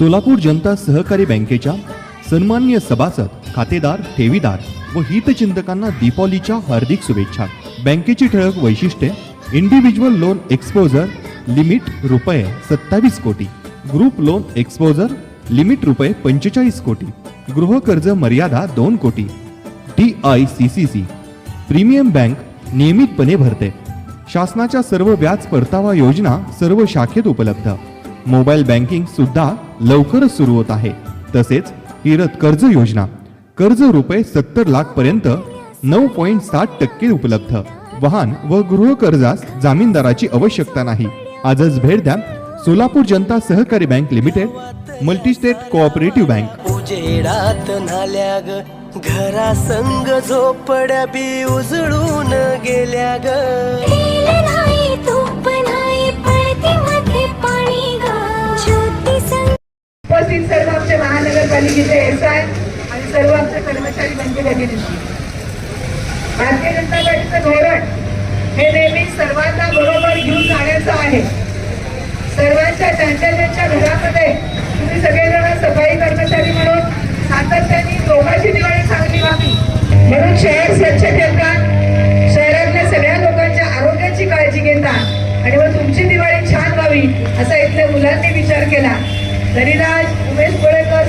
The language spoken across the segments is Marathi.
सोलापूर जनता सहकारी बँकेच्या सन्मान्य सभासद खातेदार ठेवीदार व हितचिंतकांना दीपावलीच्या हार्दिक शुभेच्छा. बँकेची ठळक वैशिष्ट्ये इंडिव्हिज्युअल लोन एक्सपोजर लिमिट रुपये सत्तावीस कोटी ग्रुप लोन एक्सपोजर लिमिट रुपये पंचेचाळीस कोटी गृहकर्ज मर्यादा दोन कोटी D I C C C premium bank नियमितपणे भरते. शासनाच्या सर्व व्याज परतावा योजना सर्व शाखेत उपलब्ध. मोबाईल बँकिंग सुद्धा लवकरच सुरू होत आहे. तसेच हिरत कर्ज योजना. कर्ज रुपये सत्तर लाख पर्यंत नऊ पॉईंट साठ टक्के उपलब्ध. वाहन व गृह कर्जास जामीनदाराची आवश्यकता नाही. आजच भेट द्या सोलापूर जनता सहकारी bank limited multistate cooperative bank. उजेडात न्हाल्या ग घरा संग झोपड्या बी उजळून गेल्या ग कर्मचारी बंधू भारतीय जनता पार्टीचं धोरण हे नेहमी सर्वांना बरोबर घेऊन जाण्याचं आहे. सर्वांच्या त्यांच्या त्यांच्या घरामध्ये तुम्ही सगळेजण सफाई कर्मचारी म्हणून सातत्याने दोघांची दिवाळी चांगली व्हावी. म्हणून शहर स्वच्छ ठेवतात. शहरातल्या सगळ्या लोकांच्या आरोग्याची काळजी घेतात. आणि मग तुमची दिवाळी छान व्हावी असा इथल्या मुलांनी विचार केला. धनिराज उमेश कोळेकर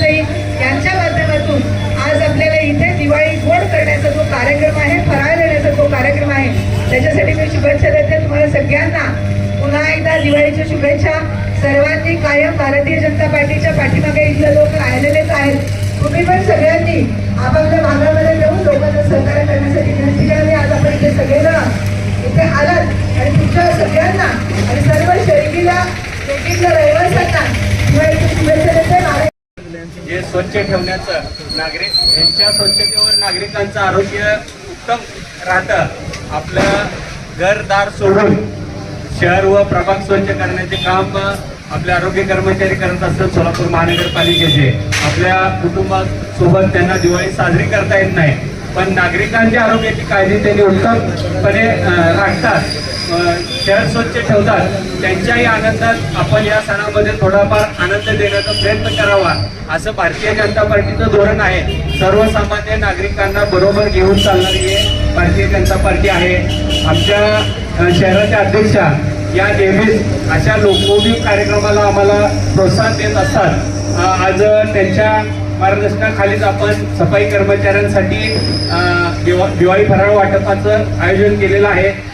जैन यांच्या माध्यमातून आज शुभेच्छा देते तुम्हाला सगळ्यांना. पुन्हा एकदा दिवाळीच्या शुभेच्छा. सर्वांनी कायम भारतीय जनता पार्टीच्या पाठीमागे इथले लोक राहिलेलेच आहेत. तुम्ही पण सगळ्यांनी आपापल्या भागामध्ये जाऊन लोकांना सहकार्य करण्यासाठी विनंती करावी आज आपण इथे सगळेजण इथे आलात. आणि तुमच्या सगळ्यांना आणि सर्व शैलीला शेतीतल्या रहिवाशांना दिवाळीच्या शुभेच्छा देते. जे स्वच्छ ठेवण्याचं नागरिक यांच्या स्वच्छतेवर नागरिकांचं आरोग्य उत्तम राहतं. आपलं घरदार सोडून शहर व प्रभाग स्वच्छ करण्याचे काम आपले आरोग्य कर्मचारी करत असतात सोलापूर महानगरपालिकेचे. आपल्या कुटुंबासोबत त्यांना दिवाळी साजरी करता येत नाही. पण नागरिकांच्या आरोग्याची काळजी त्यांनी उत्तमपणे राखतात. शहर स्वच्छ ठेवतात त्यांच्याही आनंदात आपण या सणामध्ये थोडाफार आनंद देण्याचा प्रयत्न करावा असं भारतीय जनता पार्टीचं धोरण आहे. सर्वसामान्य नागरिकांना बरोबर घेऊन चालणारी हे भारतीय जनता पार्टी आहे. आमच्या शहराच्या अध्यक्षा या नेहमीच अशा लोकोपयोग कार्यक्रमाला आम्हाला प्रोत्साहन देत असतात. आज त्यांच्या मार्गदर्शनाखालीच आपण सफाई कर्मचाऱ्यांसाठी दिवा- दिवाळी फराळ वाटपाचं आयोजन केलेलं आहे.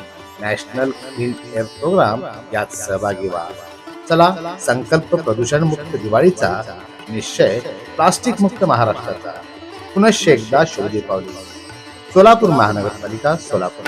नॅशनल क्लीन एअर प्रोग्राम यात सहभागी व्हा. चला संकल्प प्रदूषण मुक्त दिवाळीचा निश्चय प्लास्टिक मुक्त महाराष्ट्राचा. पुनश्च एकदा शोधी दीपावली सोलापूर महानगरपालिका सोलापूर.